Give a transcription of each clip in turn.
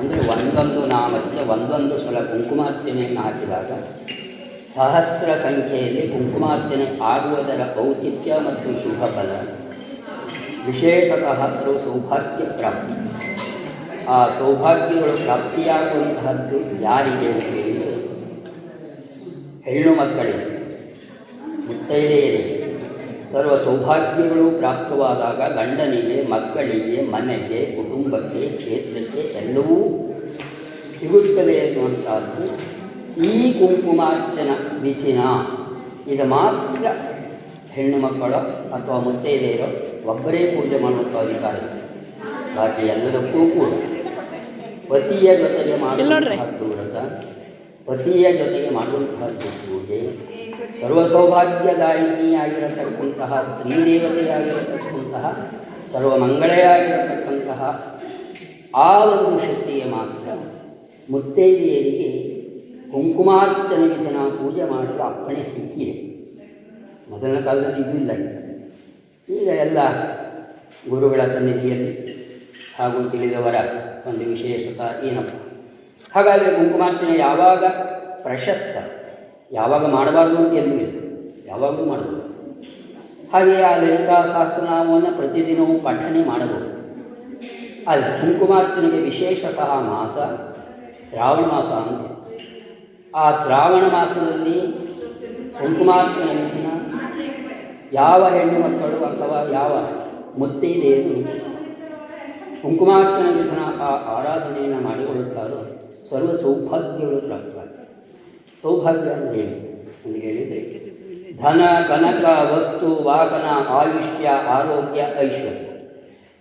ಅಂದರೆ ಒಂದೊಂದು ನಾಮಕ್ಕೆ ಒಂದೊಂದು ಸಲ ಕುಂಕುಮಾರ್ಚನೆಯನ್ನು ಹಾಕಿದಾಗ ಸಹಸ್ರ ಸಂಖ್ಯೆಯಲ್ಲಿ ಕುಂಕುಮಾರ್ಚನೆ ಆಗುವುದರ ಔಚಿತ್ಯ ಮತ್ತು ಶುಭ ಫಲ. ವಿಶೇಷತಃ ಸೌ ಸೌಭಾಗ್ಯ ಪ್ರಾಪ್ತಿ. ಆ ಸೌಭಾಗ್ಯಗಳು ಪ್ರಾಪ್ತಿಯಾಗುವಂತಹದ್ದು ಯಾರಿಗೆ ಅಂತ ಹೇಳಿದರೆ, ಹೆಣ್ಣು ಮಕ್ಕಳಿಗೆ, ಮುತ್ತೈದೆಯರಿಗೆ. ಸರ್ವ ಸೌಭಾಗ್ಯಗಳು ಪ್ರಾಪ್ತವಾದಾಗ ಗಂಡನಿಗೆ ಮಕ್ಕಳಿಗೆ ಮನೆಗೆ ಕುಟುಂಬಕ್ಕೆ ಕ್ಷೇತ್ರಕ್ಕೆ ಎಲ್ಲವೂ ಸಿಗುತ್ತದೆ ಎನ್ನುವಂಥದ್ದು ಈ ಕುಂಕುಮಾರ್ಚನ ವಿಧಿನ ಇದು ಮಾತ್ರ ಹೆಣ್ಣು ಮಕ್ಕಳ ಅಥವಾ ಮುತ್ತೈದೆಯರು ಒಬ್ಬರೇ ಪೂಜೆ ಮಾಡುವಂಥ ಅಧಿಕಾರ. ಬಾಕಿ ಎಲ್ಲದಕ್ಕೂ ಕೂಡ ಪತಿಯ ಜೊತೆಗೆ ಮಾಡುವಂತಹದ್ದು ವ್ರತ ಪತಿಯ ಜೊತೆಗೆ ಮಾಡುವಂತಹದ್ದು ಪೂಜೆ ಸರ್ವ ಸೌಭಾಗ್ಯದಾಯಿನಿಯಾಗಿರತಕ್ಕಂತಹ ಸ್ತ್ರೀ ದೇವತೆಯಾಗಿರತಕ್ಕಂತಹ ಸರ್ವ ಮಂಗಳೆಯಾಗಿರತಕ್ಕಂತಹ ಆ ಒಂದು ಶಕ್ತಿಗೆ ಮಾತ್ರ ಮುತ್ತೈದೆಯರಿಗೆ ಕುಂಕುಮಾರ್ಚನೆ ಜನ ಪೂಜೆ ಮಾಡಲು ಅಪ್ಪಣೆ ಸಿಕ್ಕಿದೆ. ಮೊದಲಿನ ಕಾಲದಲ್ಲಿ ಇದಿಲ್ಲ ಈಗ ಎಲ್ಲ ಗುರುಗಳ ಸನ್ನಿಧಿಯಲ್ಲಿ ಹಾಗೂ ತಿಳಿದವರ ಒಂದು ವಿಶೇಷತ ಏನಪ್ಪ? ಹಾಗಾದರೆ ಕುಂಕುಮಾರ್ಚನೆ ಯಾವಾಗ ಪ್ರಶಸ್ತ? ಯಾವಾಗ ಮಾಡಬಾರ್ದು ಅಂತ ಎಲ್ಲೂ ಇಲ್ಲ. ಯಾವಾಗಲೂ ಮಾಡಬಹುದು ಹಾಗೆಯೇ ಆ ಲಲಿತಾ ಸಹಸ್ರನಾಮವನ್ನು ಪ್ರತಿದಿನವೂ ಪಠನೆ ಮಾಡಬಹುದು. ಅಲ್ಲಿ ಕುಂಕುಮಾರ್ಚನೆಗೆ ವಿಶೇಷತಃ ಮಾಸ, ಶ್ರಾವಣ ಮಾಸ ಅಂತ. ಆ ಶ್ರಾವಣ ಮಾಸದಲ್ಲಿ ಕುಂಕುಮಾರ್ಚನೆ ವಿಧಿನ ಯಾವ ಹೆಣ್ಣು ಮಕ್ಕಳು ಅಥವಾ ಯಾವ ಮುತ್ತೈದೆಯರು ಕುಂಕುಮಾರ್ಚನ ವಿಧಿನ ಆ ಆರಾಧನೆಯನ್ನು ಮಾಡಿಕೊಳ್ಳುತ್ತಾರೋ ಸರ್ವ ಸೌಭಾಗ್ಯಗಳು ಪ್ರಾಪ್ತವಾಗ್ತವೆ ಸೌಭಾಗ್ಯ ಅಂದರೆ. ಏನು ಅಂತ ಹೇಳಿದರೆ ಧನ ಕನಕ ವಸ್ತು, ವಾಹನ, ಆಯುಷ್ಯ, ಆರೋಗ್ಯ, ಐಶ್ವರ್ಯ.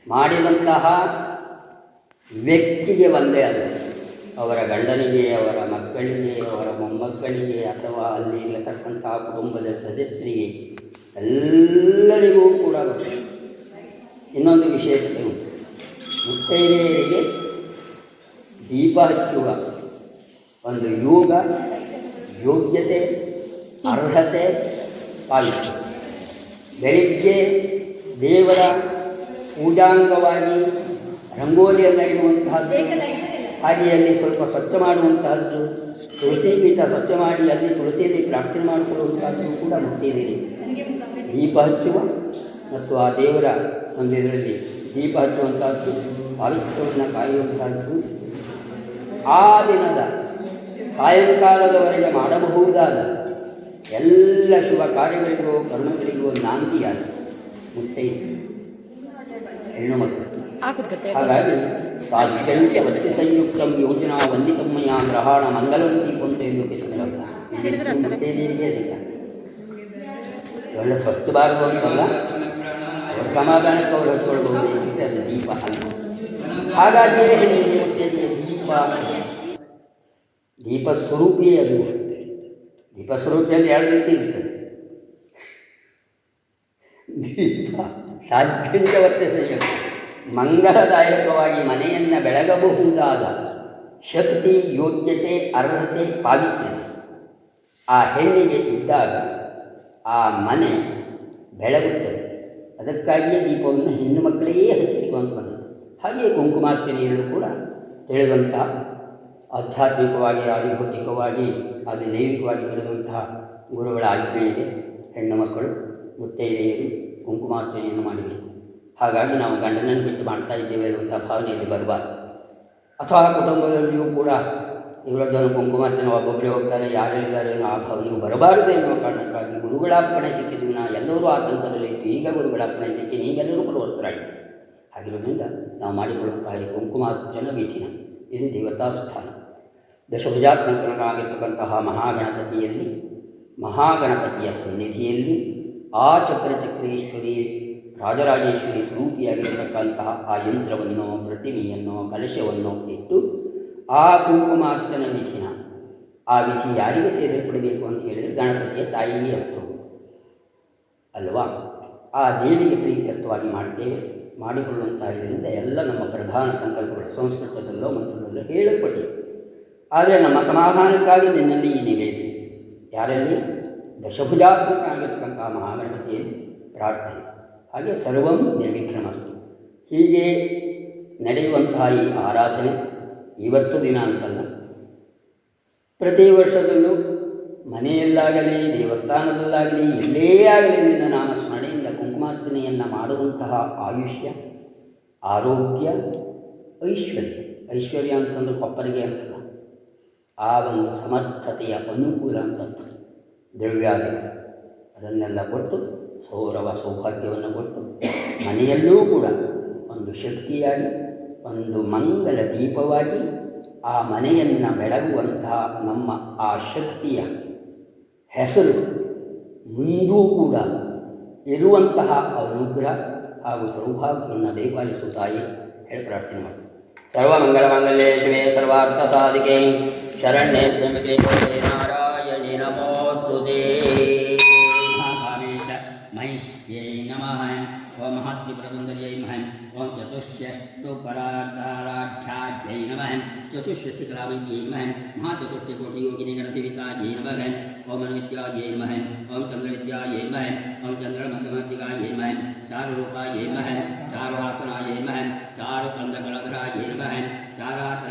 ಮಾಡಿದಂತಹ ವ್ಯಕ್ತಿಗೆ ಒಂದೇ ಅಲ್ಲ ಅವರ ಗಂಡನಿಗೆ, ಅವರ ಮಕ್ಕಳಿಗೆ, ಅವರ ಮೊಮ್ಮಕ್ಕಳಿಗೆ, ಅಥವಾ ಅಲ್ಲಿ ಇರತಕ್ಕಂತಹ ಕುಟುಂಬದ ಸದಸ್ಯರಿಗೆ ಎಲ್ಲರಿಗೂ ಕೂಡ. ಇನ್ನೊಂದು ವಿಶೇಷತೆ ಉಂಟು. ಮುತ್ತೈದೆಯರಿಗೆ ದೀಪ ಹಚ್ಚುವ ಒಂದು ಯೋಗ ಯೋಗ್ಯತೆ, ಅರ್ಹತೆ ಪಾಲಿಸಿ ಬೆಳಿಗ್ಗೆ ದೇವರ ಪೂಜಾಂಗವಾಗಿ ರಂಗೋಲಿಯನ್ನು ಇಡುವಂತಹದ್ದು ಹಾಗೆ ಸ್ವಲ್ಪ ಸ್ವಚ್ಛ ಮಾಡುವಂತಹದ್ದು ತುಳಸಿ ಪೀಠ ಸ್ವಚ್ಛ ಮಾಡಿ ಅಲ್ಲಿ ತುಳಸಿಯಲ್ಲಿ ಪ್ರಾರ್ಥನೆ ಮಾಡಿಕೊಳ್ಳುವಂತಹದ್ದು ಕೂಡ ಮುಟ್ಟಿದ್ದೀರಿ ದೀಪ ಹಚ್ಚುವ ಮತ್ತು ಆ ದೇವರ ಒಂದು ಇದರಲ್ಲಿ ದೀಪ ಹಚ್ಚುವಂತಹದ್ದು ಪಾವಿತ್ರ್ಯವನ್ನು ಕಾಯುವಂತಹದ್ದು ಆ ದಿನದ ಸಾಯಂಕಾಲದವರೆಗೆ ಮಾಡಬಹುದಾದ ಎಲ್ಲ ಶುಭ ಕಾರ್ಯಗಳಿಗೂ ಕರ್ಮಗಳಿಗೂ ನಾಂದಿಯಾದ ಮುತ್ತೈದೆ ಹೆಣ್ಣು ಮಕ್ಕಳು. ಹಾಗಾಗಿ ಸಾಧ್ಯ ಬದುಕಿ ಸಂಯುಕ್ತಂ ಯೋಜನಾ ವಂದಿತಮ್ಮಯ ಗ್ರಹಣ ಮಂಗಲವಂತಿ ಕೊಂತ ಎಂದು ಮುತ್ತೈದೆಯರಿಗೆ ಸ್ವಚ್ಛ ಒಳ್ಳೆ ಸ್ವಚ್ಛಬಾರದು ಅಂತಲ್ಲ ಅವರ ಸಮಾಧಾನಕ್ಕೆ ಅವ್ರು ಹಚ್ಕೊಳ್ಬಹುದು ಅಂತ ಅದು ದೀಪ. ಅಲ್ಲ ಹಾಗಾಗಿಯೇ ಹೆಣ್ಣಿಗೆ ಮುತ್ತೈದೆಯ ದೀಪ. ದೀಪ ಸ್ವರೂಪಿಯೇ ಅದು ದೀಪ ಸ್ವರೂಪಿ ಅಂತ ಎರಡು ರೀತಿ ಇರ್ತದೆ. ದೀಪ ಸಾಧ್ಯಂಚ ವರ್ತಿಸಿದೆ ಮಂಗಳದಾಯಕವಾಗಿ ಮನೆಯನ್ನು ಬೆಳಗಬಹುದಾದ ಶಕ್ತಿ, ಯೋಗ್ಯತೆ, ಅರ್ಹತೆ ಪಾವಿತ್ಯ ಆ ಹೆಣ್ಣಿಗೆ ಇದ್ದಾಗ ಆ ಮನೆ ಬೆಳಗುತ್ತದೆ. ಅದಕ್ಕಾಗಿಯೇ ದೀಪವನ್ನು ಹೆಣ್ಣು ಮಕ್ಕಳೇ ಹಚ್ಚಿಕೊಂಡು ಬಂದರು ಬಂದದ್ದು. ಹಾಗೆಯೇ ಕುಂಕುಮಾರ್ಚನೆಯಲ್ಲೂ ಕೂಡ ತಿಳಿದಂಥ ಆಧ್ಯಾತ್ಮಿಕವಾಗಿ, ಆದಿಭೌತಿಕವಾಗಿ ಆದಿ ದೈವಿಕವಾಗಿ ತಿಳಿದಂತಹ ಗುರುಗಳ ಆಜ್ಞೆ ಇದೆ. ಹೆಣ್ಣು ಮಕ್ಕಳು, ಮುತ್ತೈದೆಯರು, ಕುಂಕುಮಾರ್ಚನೆಯನ್ನು ಮಾಡಬೇಕು. ಹಾಗಾಗಿ ನಾವು ಗಂಡನನ್ನು ಬಿಟ್ಟು ಮಾಡ್ತಾ ಇದ್ದೇವೆ ಅನ್ನುವಂಥ ಭಾವನೆಯಲ್ಲಿ ಬರಬಾರ್ದು ಅಥವಾ ಕುಟುಂಬದಲ್ಲಿಯೂ ಕೂಡ ಇವರದ್ದನ್ನು ಕುಂಕುಮಾರ್ಚನೆ ಒಬ್ಬೊಬ್ಬರೇ ಹೋಗ್ತಾರೆ ಯಾರು ಹೇಳಿದ್ದಾರೆ ಅನ್ನೋ ಆ ಭಾವನೆಯು ಬರಬಾರದು ಎನ್ನುವ ಕಾರಣಕ್ಕಾಗಿ ಗುರುಗಳ ಸಿಕ್ಕಿದ್ದು ನಾ ಎಲ್ಲರೂ ಆತಂಕದಲ್ಲಿ ಇತ್ತು ಈಗ ಗುರುಗಳ ಅಪ್ಪಣೆ ಸಿಕ್ಕಿ ನೀವೆಲ್ಲರೂ ಕೂಡ ಹೊರತರಾಗಿತ್ತು ಆಗಿರೋದ್ರಿಂದ ನಾವು ಮಾಡಿಕೊಳ್ಳುವಂತಹ ಕುಂಕುಮಾರ್ಚನ ವಿಧಿನ. ಇದು ದೇವತಾ ಸ್ಥಾನ ದಶಭುಜಾತ್ಮಕನಾಗಿರ್ತಕ್ಕಂತಹ ಮಹಾಗಣಪತಿಯಲ್ಲಿ, ಮಹಾಗಣಪತಿಯ ಸನ್ನಿಧಿಯಲ್ಲಿ ಆ ಚಕ್ರಚಕ್ರೇಶ್ವರಿ, ರಾಜರಾಜೇಶ್ವರಿ ಸ್ವರೂಪಿಯಾಗಿರ್ತಕ್ಕಂತಹ ಆ ಯಂತ್ರವನ್ನು, ಪ್ರತಿಮೆಯನ್ನು, ಕಲಶವನ್ನು ಇಟ್ಟು ಆ ಕುಂಕುಮಾರ್ಚನ ವಿಧಿನ, ಆ ವಿಧಿ ಯಾರಿಗೆ ಸೇರಿಸಲ್ಪಡಬೇಕು ಅಂತ ಹೇಳಿದರೆ ಗಣಪತಿಯ ತಾಯಿಯೇ ಅರ್ಥವು ಅಲ್ವಾ? ಆ ದೇವಿಗೆ ಪ್ರೀತ್ಯರ್ಥವಾಗಿ ಮಾಡ್ತೇವೆ ಮಾಡಿಕೊಳ್ಳುವಂತಹ ಇದರಿಂದ ಎಲ್ಲ ನಮ್ಮ ಪ್ರಧಾನ ಸಂಕಲ್ಪಗಳು, ಸಂಸ್ಕೃತದಲ್ಲೋ ಮಂತ್ರದಲ್ಲೋ ಹೇಳಲ್ಪಟ್ಟಿವೆ. ಆದರೆ ನಮ್ಮ ಸಮಾಧಾನಕ್ಕಾಗಿ ನಿನ್ನಲ್ಲಿ ಈ ನಿವೇದನೆ ಯಾರಲ್ಲಿ ದಶಭುಜಾತ್ಮಕ ಆಗಿರ್ತಕ್ಕಂತಹ ಮಹಾಗಣಪತಿಯ ಪ್ರಾರ್ಥನೆ. ಹಾಗೆ ಸರ್ವಂ ನಿರ್ವಿಘ್ನಮಸ್ತು. ಹೀಗೆ ನಡೆಯುವಂತಹ ಈ ಆರಾಧನೆ ಇವತ್ತು ದಿನ ಅಂತಲ್ಲ. ಪ್ರತಿ ವರ್ಷದಲ್ಲೂ ಮನೆಯಲ್ಲಾಗಲಿ, ದೇವಸ್ಥಾನದಲ್ಲಾಗಲಿ, ಎಲ್ಲೇ ಆಗಲಿ ನಿನ್ನ ನಾಮಸ್ಮರಣೆಯಿಂದ ಕುಂಕುಮಾರ್ಚನೆಯನ್ನು ಮಾಡುವಂತಹ ಆಯುಷ್ಯ, ಆರೋಗ್ಯ, ಐಶ್ವರ್ಯ. ಐಶ್ವರ್ಯ ಅಂತಂದ್ರೆ ಕೊಪ್ಪರಿಗೆ ಅಂತಲ್ಲ. ಆ ಒಂದು ಸಮರ್ಥತೆಯ ಅನುಕೂಲ ಅಂತಂತ ದ್ರವ್ಯಾಲಯ ಅದನ್ನೆಲ್ಲ ಕೊಟ್ಟು ಸೌರವ ಸೌಭಾಗ್ಯವನ್ನು ಕೊಟ್ಟು ಮನೆಯಲ್ಲೂ ಕೂಡ ಒಂದು ಶಕ್ತಿಯಾಗಿ, ಒಂದು ಮಂಗಲ ದೀಪವಾಗಿ ಆ ಮನೆಯನ್ನು ಬೆಳಗುವಂತಹ ನಮ್ಮ ಆ ಶಕ್ತಿಯ ಹೆಸರು ಮುಂದೂ ಕೂಡ ಇರುವಂತಹ ಅನುಗ್ರಹ ಹಾಗೂ ಸೌಭಾಗ್ಯವನ್ನು ದಯಪಾಲಿಸುತ್ತಾಯಿ ಹೇಳಿ ಪ್ರಾರ್ಥನೆ ಮಾಡಿ ಸರ್ವಮಂಗಲ ಮಂಗಲ್ಯೇ ಶಿವೇ ಸರ್ವಾರ್ಥ ಸಾಧಿಕೆ. शरण्ये त्र्यम्बके नारायणे नमोऽस्तु ते महिष्यै नमः ॐ महत्त्वप्रबुन्दर्यै महम् ॐ चतुष्यष्टुपराकाराख्याख्यै नमः चतुष्षष्टिकलामय्यै महम् महाचतुष्टिकोटियोगिने गणतिवितायै नमः ॐ मनविद्यायै महम् ॐ चन्द्रविद्यायै महम् ॐ चन्द्रमध्यमधिकायै महम् चारुरूपायै महम् चारुहासनायै महम् चारुकन्दकलधरायै महम् चारासन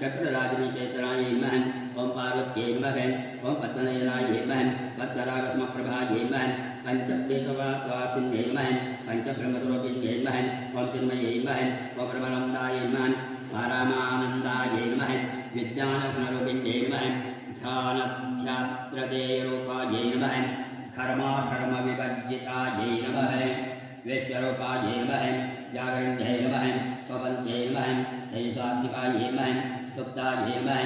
சக்கரராஜனை சேத்தராய மகன் ஓம் பார்வத்தியை மகன் ஓம் பத்மநயனாய மகன் பத்மராகசமப்பிரபாஜே மகன் பஞ்சபேதவாசிந்தே மகன் பஞ்சபிரமஸ்வரூபிந்தே மகன் ஓம் சின்மயை மகன் ஓம் பிரபலந்தாய மகன் பரமானந்தாய மகன் வித்யானஸ்வரூபிந்தே மகன் ध्यानध्यात्रदे रूपायै नमः धर्माधर्मविवर्जितायै नमः विश्वरूपायै नमः जागरण्यै नमः स्वपन्त्यै नमः दैशात्मिकायै नमः सुप्तायेमः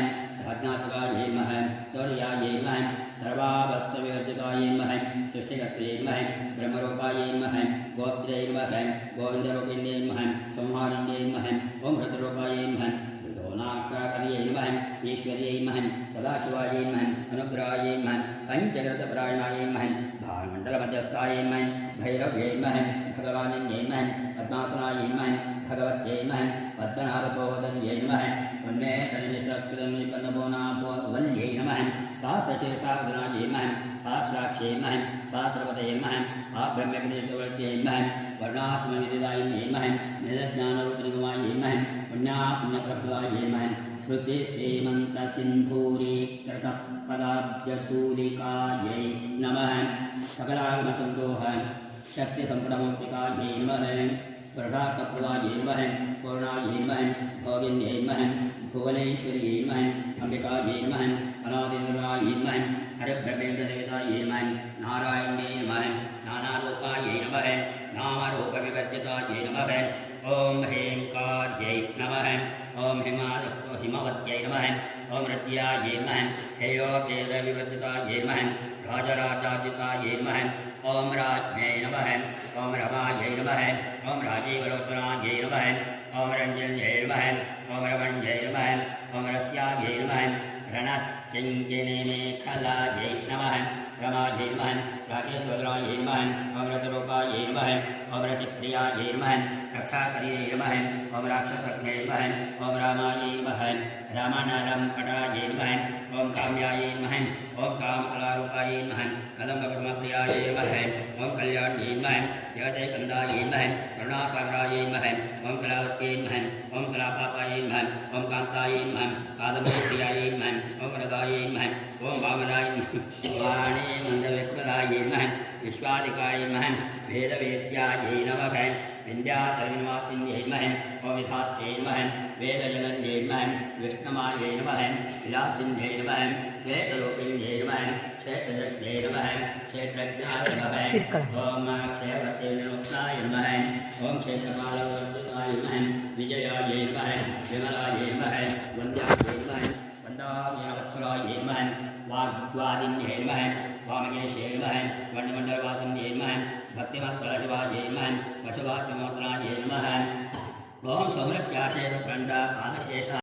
अज्ञातकायेमः तौर्यायेमः सर्वावस्थविवर्जितायेमः सृष्टिकर्तयेमः ब्रह्मरूपायेमः गोत्रैर्मः गोविन्दरूपिण्येमः संहारण्येमः ओं ऋतरूपायेमः त्रिदोनाकाकर्यैर्मः ईश्वर्यैर्मः सदाशिवायैर्मः अनुग्रहायैर्मः पञ्चकृतप्राणायैर्मः भारमण्डलमध्यस्थायैर्मः भैरव्यैर्मः भगवान् यैर्मः पद्मासनायैर्मः भगवत्यै नमः पद्मनाभसोदर्यै नमः उन्मे शनिमिश्रकृतमीपन्नपूर्णापूर्वल्यै नमः सहस्रशेषावधुनायै महं सहस्राक्षे महं सहस्रपतये महम् आब्रह्म्यप्रदेशवर्त्यै महं वर्णात्मविदिदायै महं निरज्ञानरूपनिगमायै महं नमः। सकलागमसन्दोह शक्तिसम्पुटमौक्तिकायै नमः। प्रभातप्रदायै नमः पूर्णायै नमः भोगिन्यै नमः भुवनेश्वर्यै नमः अम्बिकायै नमः अनादिनिर्वायै नमः हरिब्रह्मेन्द्रदेवतायै नमः नारायण्यै नमः नानारूपायै नमः नामरूपविवर्जितायै नमः, ॐ ह्रीं कार्यै नमः, ॐ हिमा हिमवत्यै नमः, ॐ रद्यायै नमः हेयोपेदविवर्जितायै नमः, राजराजार्जितायै ॐ राज्ञै नमः ॐ रमायै नमः ॐ राजीवलोचनायै नमः ॐ रञ्जन्यै नमः ॐ रमण्यै नमः ॐ नमः रणकिञ्जनिमेखलायै नमः रमायै नमः राकेश्वरायै नमः ॐ रतरूपायै नमः ॐ रतिप्रियायै नमः रक्षाकर्यै नमः ॐ राक्षसज्ञै नमः ॐ रामायै नमः रमणलम्पटायै नमः ॐ काम्यायै नमः ओम काम कलारूपाय नमः कलम कर्मप्रियाय नमः ओम कल्याणी नमः जगते कंदाय नमः करुणा करुणासागराय नमः ओम कलावती नमः ओम कलापापाय नमः ओम कांताय नमः कादम कादम्बरीप्रियाय नमः ओम वरदाय नमः ओम वामनाय नमः वाणी मंदविकलाय नमः विश्वादिकायै नमः वेदवेद्यायै नमः विन्द्याचलनिवासिन्यै नमः ॐ विधात्यै नमः वेदजनन्यै नमः विष्णमायै नमः विलासिन्यै नमः श्वेतरूपिण्यै नमः क्षेत्रज्ञै नमः क्षेत्रज्ञाय नमः ॐ क्षेत्रविनुक्ताय नमः ॐ क्षेत्रकालवर्तिताय नमः विजयायै नमः विमलायै नमः वन्द्यायै नमः वन्दामीनवत्सलायै नमः वाग्वादिन्यै नमः वामकेशे नमः वर्णमण्डलवासिन्यै नमः भक्तिमत्परशिवायै नमः सौरत्याशेषखण्ड पादशेष